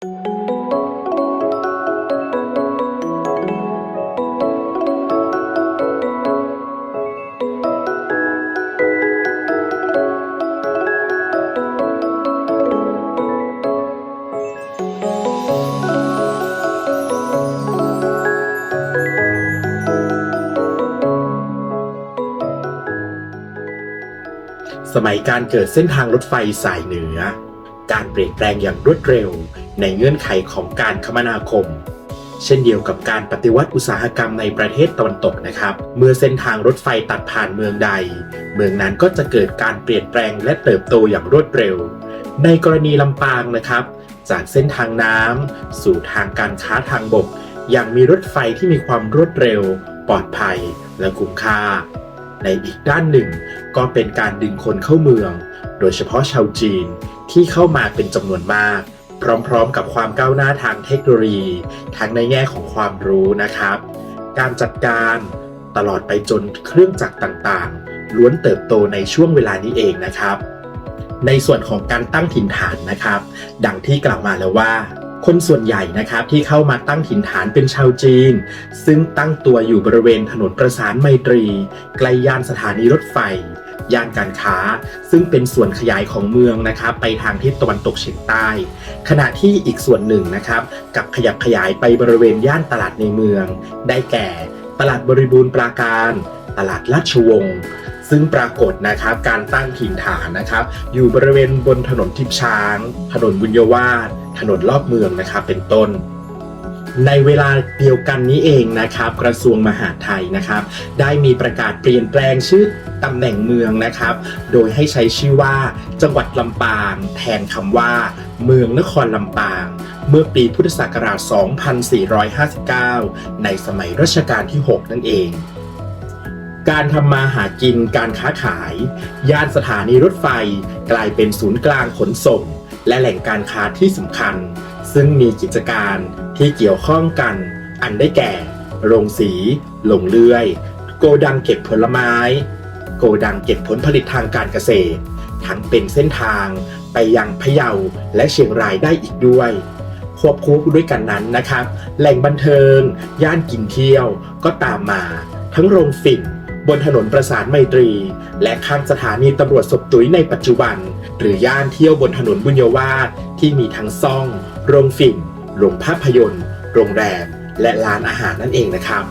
สมัยการเกิดเส้นทางรถไฟสายเหนือ การเปลี่ยนแปลงอย่างรวดเร็ว ในเงื่อนไขของการคมนาคม เช่นเดียวกับการปฏิวัติอุตสาหกรรมในประเทศตะวันตกนะครับ เมื่อเส้นทางรถไฟตัดผ่านเมืองใด เมืองนั้นก็จะเกิดการเปลี่ยนแปลงและเติบโตอย่างรวดเร็ว ในกรณีลำปางนะครับ จากเส้นทางน้ำสู่ทางการค้าทางบก อย่างมีรถไฟที่มีความรวดเร็ว ปลอดภัย และคุ้มค่า ในอีกด้านหนึ่ง ก็เป็นการดึงคนเข้าเมือง โดยเฉพาะชาวจีน ที่เข้ามาเป็นจำนวนมาก พร้อมๆ กับความก้าวหน้าทางเทคโนโลยี ทั้งในแง่ของความรู้นะครับ การจัดการตลอดไปจนเครื่องจักรต่างๆ ล้วนเติบโตในช่วงเวลานี้เองนะครับ ในส่วนของการตั้งถิ่นฐานนะครับ ดังที่กล่าวมาแล้วว่าคนส่วนใหญ่นะครับที่เข้ามาตั้งถิ่นฐานเป็นชาวจีน ซึ่งตั้งตัวอยู่บริเวณถนนประสานไมตรีใกล้ย่านสถานีรถไฟ ย่านการค้า ซึ่งเป็นส่วนขยายของเมืองนะครับไปทางทิศตะวันตกเฉียงใต้ ขณะที่อีกส่วนหนึ่งนะครับกับขยับขยายไปบริเวณย่านตลาดในเมือง ได้แก่ ตลาดบริบูรณ์ปราการตลาดราชวงศ์ซึ่งปรากฏนะครับการตั้งถิ่นฐานนะครับ อยู่บริเวณบนถนนทิพช้าง ถนนบุญยวาสถนนรอบเมืองนะครับเป็นต้น ในเวลาเดียวกันนี้เองนะครับ กระทรวงมหาดไทยนะครับ ได้มีประกาศเปลี่ยนแปลงชื่อตำแหน่งเมืองนะครับ โดยให้ใช้ชื่อว่า จังหวัดลำปาง แทนคำว่า เมืองนครลำปาง เมื่อปีพุทธศักราช 2459 ในสมัยรัชกาลที่ 6 นั่นเองการทำมาหากินการค้าขาย ย่านสถานีรถไฟกลายเป็นศูนย์กลางขนส่ง และแหล่งการค้าที่สำคัญ ซึ่งมีกิจการ ที่เกี่ยวข้องกัน อันได้แก่ โรงสีหลงเลื่อย โกดังเก็บผลไม้ โกดังเก็บผลผลิตทางการเกษตร ทั้งเป็นเส้นทางไปยังพะเยาและเชียงรายได้อีกด้วยควบคู่ด้วยกันนั้นนะครับ แหล่งบันเทิง ย่านกินเที่ยวก็ตามมา ทั้งโรงฝิ่น บนถนนประสานไมตรี และข้างสถานีตำรวจศพตุยในปัจจุบัน หรือย่านเที่ยวบนถนนบุญยวาสที่มีทั้งซ่อง โรงฝิ่น โรงภาพยนตร์ โรงแรม และร้านอาหารนั่นเองนะครับ